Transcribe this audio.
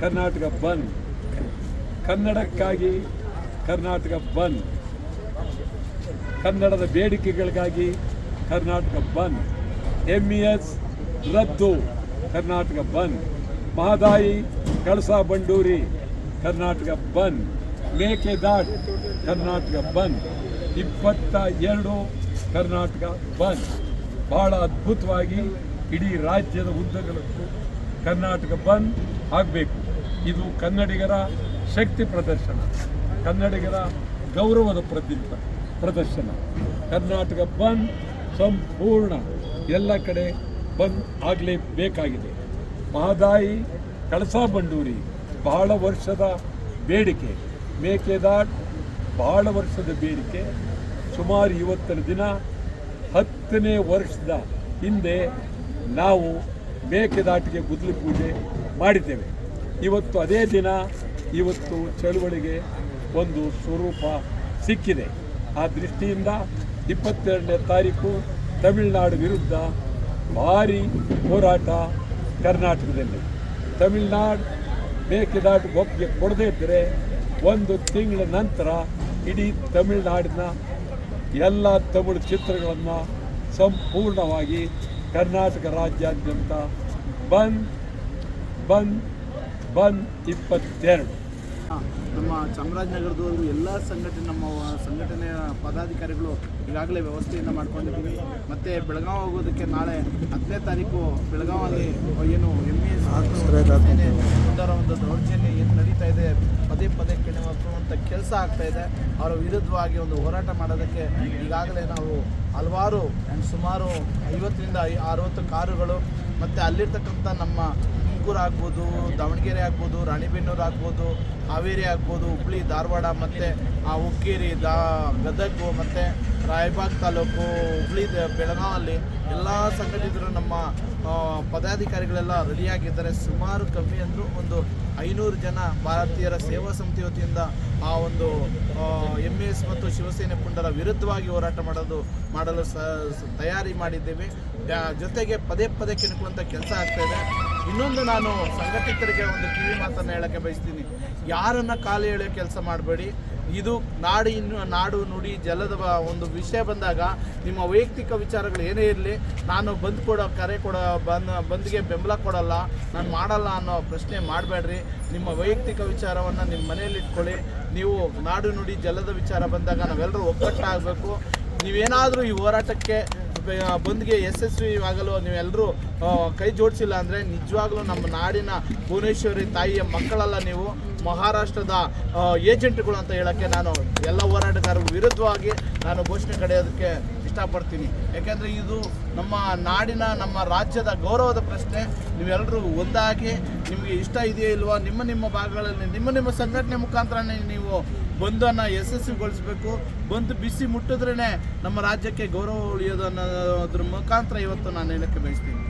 ಕರ್ನಾಟಕ ಬಂದ್. ಕನ್ನಡಕ್ಕಾಗಿ ಕರ್ನಾಟಕ ಬಂದ್. ಕನ್ನಡದ ಬೇಡಿಕೆಗಳಿಗಾಗಿ Karnataka bandh. M E S ರದ್ದು. ಕರ್ನಾಟಕ ಬಂದ್. ಮಹದಾಯಿ, ಕಳಸಾ ಬಂಡೂರಿ, ಕರ್ನಾಟಕ ಬಂದ್. ಮೇಕೆದಾಟ್, ಕರ್ನಾಟಕ ಬಂದ್. ಇಪ್ಪತ್ತ ಎರಡು ಕರ್ನಾಟಕ ಬಂದ್. ಬಹಳ ಅದ್ಭುತವಾಗಿ ಇಡೀ ರಾಜ್ಯದ ಉದ್ದಗಲಕ್ಕೂ ಕರ್ನಾಟಕ ಬಂದ್ ಆಗಬೇಕು. ಇದು ಕನ್ನಡಿಗರ ಶಕ್ತಿ ಪ್ರದರ್ಶನ. ಕನ್ನಡಿಗರ ಗೌರವದ ಪ್ರತಿಪ, ಪ್ರದರ್ಶನ. ಕರ್ನಾಟಕ ಬಂದ್ ಸಂಪೂರ್ಣ ಎಲ್ಲ ಕಡೆ ಬಂದ್ ಆಗಲೇಬೇಕಾಗಿದೆ. ಮಹದಾಯಿ, ಕಳಸಾ ಬಂಡೂರಿ, ಬಹಳ ವರ್ಷದ ಬೇಡಿಕೆ. ಮೇಕೆದಾಟ್, ಬಹಳ ವರ್ಷದ ಬೇಡಿಕೆ. ಸುಮಾರು ಇವತ್ತಿನ ದಿನ ಹತ್ತನೇ ವರ್ಷದ ಹಿಂದೆ ನಾವು ಮೇಕೆದಾಟಿಗೆ ಗುದ್ದಲಿ ಪೂಜೆ ಮಾಡಿದ್ದೇವೆ. ಇವತ್ತು ಅದೇ ದಿನ ಇವತ್ತು ಚಳುವಳಿಗೆ ಒಂದು ಸ್ವರೂಪ ಸಿಕ್ಕಿದೆ. ಆ ದೃಷ್ಟಿಯಿಂದ ಇಪ್ಪತ್ತೆರಡನೇ ತಾರೀಕು ತಮಿಳುನಾಡು ವಿರುದ್ಧ ಭಾರಿ ಹೋರಾಟ ಕರ್ನಾಟಕದಲ್ಲಿ. ತಮಿಳುನಾಡು ಮೇಕೆದಾಟು ಒಪ್ಪಿಗೆ ಕೊಡದೇ ಇದ್ದರೆ ಒಂದು ತಿಂಗಳ ನಂತರ ಇಡೀ ತಮಿಳುನಾಡಿನ ಎಲ್ಲ ತಮಿಳು ಚಿತ್ರಗಳನ್ನು ಸಂಪೂರ್ಣವಾಗಿ ಕರ್ನಾಟಕ ರಾಜ್ಯಾದ್ಯಂತ ಬಂದ್ ಬಂದ್ ಬಂದ್ ಇಪ್ಪತ್ತೆರಡು. ನಮ್ಮ ಚಾಮರಾಜನಗರದವರು ಎಲ್ಲ ಸಂಘಟನೆ, ನಮ್ಮ ಸಂಘಟನೆಯ ಪದಾಧಿಕಾರಿಗಳು ಈಗಾಗಲೇ ವ್ಯವಸ್ಥೆಯನ್ನು ಮಾಡ್ಕೊಂಡಿದ್ದೀವಿ. ಮತ್ತು ಬೆಳಗಾವಿ ಹೋಗೋದಕ್ಕೆ ನಾಳೆ ಹತ್ತನೇ ತಾರೀಕು ಬೆಳಗಾವಲ್ಲಿ ಏನು ಒಂದರ ಒಂದು ದೌರ್ಜನ್ಯ ಏನು ನಡೀತಾ ಇದೆ? ಪದೇ ಪದೇ ಕೆಣಕುವಂಥ ಕೆಲಸ ಆಗ್ತಾ ಇದೆ. ಅವರ ವಿರುದ್ಧವಾಗಿ ಒಂದು ಹೋರಾಟ ಮಾಡೋದಕ್ಕೆ ಈಗಾಗಲೇ ನಾವು ಹಲವಾರು, ಸುಮಾರು ಐವತ್ತರಿಂದ ಅರವತ್ತು ಕಾರುಗಳು ಮತ್ತು ಅಲ್ಲಿರ್ತಕ್ಕಂಥ ನಮ್ಮ ತುಮಕೂರು ಆಗ್ಬೋದು, ದಾವಣಗೆರೆ ಆಗ್ಬೋದು, ರಾಣಿಬೆನ್ನೂರು ಆಗ್ಬೋದು, ಹಾವೇರಿ ಆಗ್ಬೋದು, ಹುಬ್ಳಿ, ಧಾರವಾಡ ಮತ್ತು ಆ ಉಕ್ಕೇರಿ ದಾ, ಗದಗು ಮತ್ತು ರಾಯಬಾಗ್ ತಾಲೂಕು, ಹುಬ್ಳಿ ಬೆಳಗಾವಲ್ಲಿ ಎಲ್ಲ ಸಂಘಟಿತರು ನಮ್ಮ ಪದಾಧಿಕಾರಿಗಳೆಲ್ಲ ರೆಡಿಯಾಗಿದ್ದಾರೆ. ಸುಮಾರು ಕಮ್ಮಿ ಅಂದರೂ ಒಂದು ಐನೂರು ಜನ ಭಾರತೀಯರ ಸೇವಾ ಸಮಿತಿ ವತಿಯಿಂದ ಆ ಒಂದು ಎಂ ಎಸ್ ಮತ್ತು ಶಿವಸೇನೆ ಪುಂಡರ ವಿರುದ್ಧವಾಗಿ ಹೋರಾಟ ಮಾಡೋದು, ಮಾಡಲು ಸ ತಯಾರಿ ಮಾಡಿದ್ದೇವೆ. ಜೊತೆಗೆ ಪದೇ ಪದೇ ಕೆಣಕುವಂಥ ಕೆಲಸ ಆಗ್ತಾ ಇದೆ. ಇನ್ನೊಂದು ನಾನು ಸಂಘಟಿತರಿಗೆ ಒಂದು ಕಿವಿ ಮಾತನ್ನು ಹೇಳೋಕ್ಕೆ ಬಯಸ್ತೀನಿ. ಯಾರನ್ನು ಕಾಲು ಎಳೆಯೋ ಕೆಲಸ ಮಾಡಬೇಡಿ. ಇದು ನಾಡು ಇನ್ನು ನಾಡು ನುಡಿ ಜಲದ ಒಂದು ವಿಷಯ ಬಂದಾಗ ನಿಮ್ಮ ವೈಯಕ್ತಿಕ ವಿಚಾರಗಳು ಏನೇ ಇರಲಿ, ನಾನು ಬಂದ್ ಕೊಡೋ, ಕರೆ ಕೊಡೋ, ಬಂದ್, ಬಂದ್ಗೆ ಬೆಂಬಲ ಕೊಡಲ್ಲ, ನಾನು ಮಾಡಲ್ಲ ಅನ್ನೋ ಪ್ರಶ್ನೆ ಮಾಡಬೇಡ್ರಿ. ನಿಮ್ಮ ವೈಯಕ್ತಿಕ ವಿಚಾರವನ್ನು ನಿಮ್ಮ ಮನೆಯಲ್ಲಿ ಇಟ್ಕೊಳ್ಳಿ. ನೀವು ನಾಡು ನುಡಿ ಜಲದ ವಿಚಾರ ಬಂದಾಗ ನಾವೆಲ್ಲರೂ ಒಗ್ಗಟ್ಟಾಗಬೇಕು. ನೀವೇನಾದರೂ ಈ ಹೋರಾಟಕ್ಕೆ ಬಂದ್ಗೆ ಯಶಸ್ವಿ ಆಗಲು ನೀವೆಲ್ಲರೂ ಕೈ ಜೋಡಿಸಿಲ್ಲ ಅಂದರೆ ನಿಜವಾಗ್ಲೂ ನಮ್ಮ ನಾಡಿನ ಭುವನೇಶ್ವರಿ ತಾಯಿಯ ಮಕ್ಕಳಲ್ಲ ನೀವು. ಮಹಾರಾಷ್ಟ್ರದ ಏಜೆಂಟ್ಗಳು ಅಂತ ಹೇಳೋಕ್ಕೆ ನಾನು ಎಲ್ಲ ಹೋರಾಟಗಾರರ ವಿರುದ್ಧವಾಗಿ ನಾನು ಘೋಷಣೆ ಕಡೆಯೋದಕ್ಕೆ ಇಷ್ಟಪಡ್ತೀನಿ. ಯಾಕೆಂದರೆ ಇದು ನಮ್ಮ ನಾಡಿನ, ನಮ್ಮ ರಾಜ್ಯದ ಗೌರವದ ಪ್ರಶ್ನೆ. ನೀವೆಲ್ಲರೂ ಒಂದಾಗಿ, ನಿಮಗೆ ಇಷ್ಟ ಇದೆಯೋ ಇಲ್ವೋ, ನಿಮ್ಮ ನಿಮ್ಮ ಭಾಗಗಳಲ್ಲಿ, ನಿಮ್ಮ ನಿಮ್ಮ ಸಂಘಟನೆ ಮುಖಾಂತರನೇ ನೀವು ಬಂದನ್ನು ಯಶಸ್ವಿಗೊಳಿಸಬೇಕು. ಬಂದು ಬಿಸಿ ಮುಟ್ಟಿದ್ರೇ ನಮ್ಮ ರಾಜ್ಯಕ್ಕೆ ಗೌರವ ಉಳಿಯೋದು ಅನ್ನೋದ್ರ ಮುಖಾಂತರ ಇವತ್ತು ನಾನು ಹೇಳಕ್ಕೆ ಬಯಸ್ತೀನಿ.